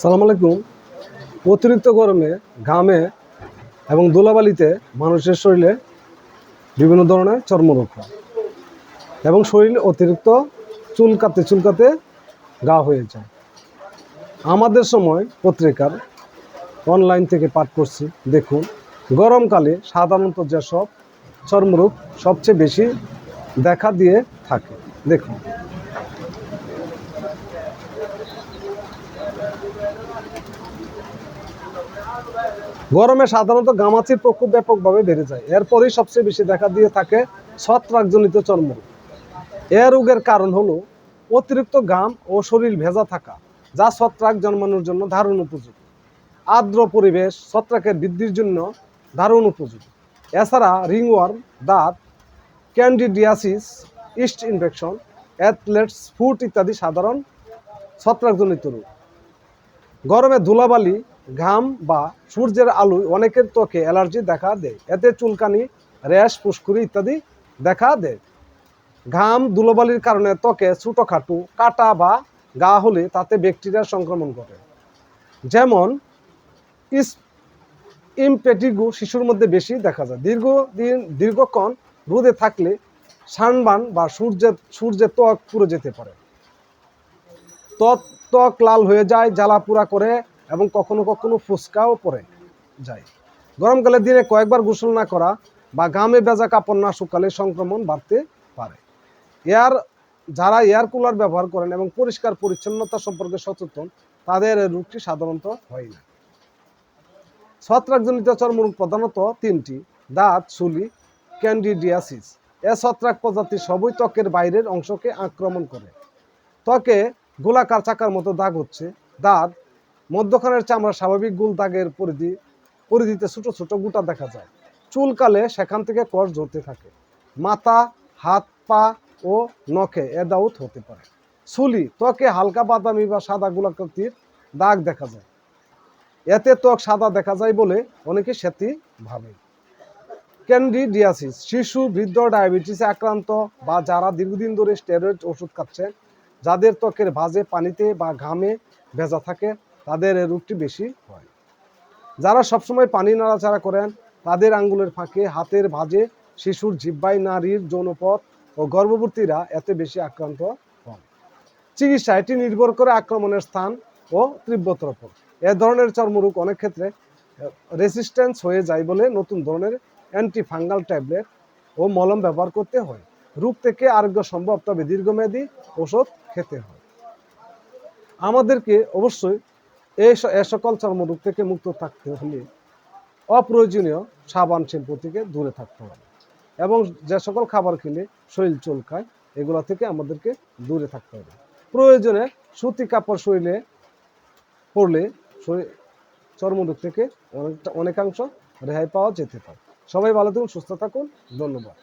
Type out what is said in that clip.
সালাম আলাইকুম। অতিরিক্ত গরমে ঘামে এবং ধুলাবালিতে মানুষের শরীরে বিভিন্ন ধরনের চর্মরোগ হয় এবং শরীর অতিরিক্ত চুলকাতে চুলকাতে গা হয়ে যায়। আমাদের সময় পত্রিকার অনলাইন থেকে পাঠ করছি। দেখুন, গরমকালে সাধারণত যেসব চর্মরোগ সবচেয়ে বেশি দেখা দিয়ে থাকে। দেখুন। গরমে সাধারণত গামাচির প্রকোপ ব্যাপকভাবে বেড়ে যায়। এরপরেই সবচেয়ে বেশি দেখা দিয়ে থাকে ছত্রাকজনিত চর্ম এ রোগের কারণ হলো অতিরিক্ত ঘাম ও শরীর ভেজা থাকা, যা ছত্রাক জন্মানোর জন্য ধারণ উপযোগী। আর্দ্র পরিবেশ ছত্রাকের বৃদ্ধির জন্য ধারণ উপযোগী। এছাড়া রিংওয়ার্ম, দাঁত, candidiasis, yeast infection, athlete's, foot ইত্যাদি সাধারণ ছত্রাকজনিত রোগ। গরমে ধুলাবালি ঘাম বা সূর্যের আলোয় অনেকের ত্বকে অ্যালার্জি দেখা দেয়। এতে চুলকানি, র্যাশ ফুসকুড়ি ইত্যাদি দেখা দেয়। ঘাম, ধুলোবালির কারণে ত্বকে ছোটোখাটো কাটা বা গা হলে তাতে ব্যাকটেরিয়ার সংক্রমণ ঘটে। যেমন, ইস ইমপেটিগু শিশুর মধ্যে বেশি দেখা যায়। দীর্ঘদিন, দীর্ঘক্ষণ রোদে থাকলে সানবান বা সূর্যের সূর্যের ত্বক পুড়ে যেতে পারে। ত্বক ত্বক লাল হয়ে যায়, জ্বালা পোড়া করে এবং কখনো কখনো ফুসকাও পড়ে যায়। গরমকালে দিনে কয়েকবার গোসল না করা বা ঘামে বেজা কাপড় না শুকালে সংক্রমণ বাড়তে পারে। এয়ার, যারা এয়ার কুলার ব্যবহার করেন এবং পরিষ্কার পরিচ্ছন্নতা সম্পর্কে সচেতন, তাদের রোগটি সাধারণত হয় না। ছত্রাকজনিত চর্মরোগ প্রধানত তিনটি, দাঁত, চুলি, ক্যান্ডিডিয়াসিস। এ ছত্রাক প্রজাতি সবই ত্বকের বাইরের অংশকে আক্রমণ করে। ত্বকে গোলাকার চাকার মতো দাগ হচ্ছে। দাঁত মধ্যখানের চামড়ার স্বাভাবিক গুল দাগের পরিধি, পরিধিতে ছোট ছোট গুটা দেখা যায়। চুলকালে সেখান থেকে কষ ঝরতে থাকে। মাথা, হাত, পা ও নখে এ দাউত হতে পারে। চুলি ত্বকে হালকা বাদামি বা সাদা গোলাকৃতির দাগ দেখা যায়। এতে ত্বক সাদা দেখা যায় বলে অনেকে সেটি ভাবে। ক্যান্ডিডিয়াসিস, শিশু, বৃদ্ধ, ডায়াবেটিসে আক্রান্ত বা যারা দীর্ঘদিন ধরে স্টেরয়েড ওষুধ খাচ্ছেন যাদের ত্বকের ভাজে পানিতে বা ঘামে ভেজা থাকে তাদের রোগটি বেশি হয়। যারা সবসময় পানি নাড়াচাড়া করেন, তাদের আঙ্গুলের ফাঁকে, হাতের ভাজে শিশুর জিব্বাই নারীর যৌনপথ ও গর্ভবতীরা এতে বেশি আক্রান্ত হন। চিকিৎসা এটি নির্ভর করে আক্রমণের স্থান ও তীব্রতার উপর এ ধরনের চর্মরোগ অনেক ক্ষেত্রে রেসিস্ট্যান্স হয়ে যায় বলে নতুন ধরনের অ্যান্টি ফাঙ্গাল ট্যাবলেট ও মলম ব্যবহার করতে হয়। রোগ থেকে আরোগ্য সম্ভব, তবে দীর্ঘমেয়াদী ওষুধ খেতে হয়। আমাদেরকে অবশ্যই এই এ সকল চর্মরোগ থেকে মুক্ত থাকতে হলে অপ্রয়োজনীয় সাবান, শ্যাম্পু থেকে দূরে থাকতে হবে। এবং যে সকল খাবার খেলে শরীর চুলকায়, এগুলো থেকে আমাদেরকে দূরে থাকতে হবে। প্রয়োজনে সুতি কাপড় শরীরে পরলে শরীর চর্মরোগ থেকে অনেকটা, অনেকাংশ রেহাই পাওয়া যেতে পারে। সবাই ভালো থাকুন, সুস্থ থাকুন। ধন্যবাদ।